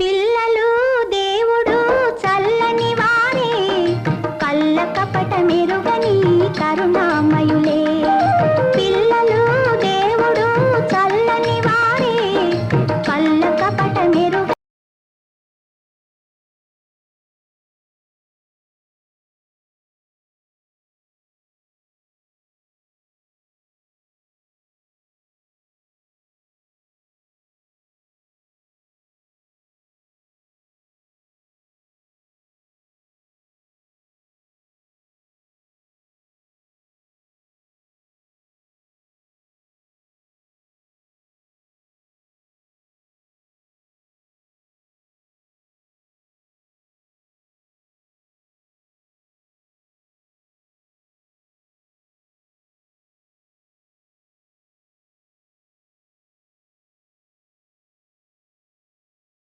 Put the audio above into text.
పిల్లలు దేవుడు చల్లని వారే. కళ్ళ కపట మెరుగని కరుణ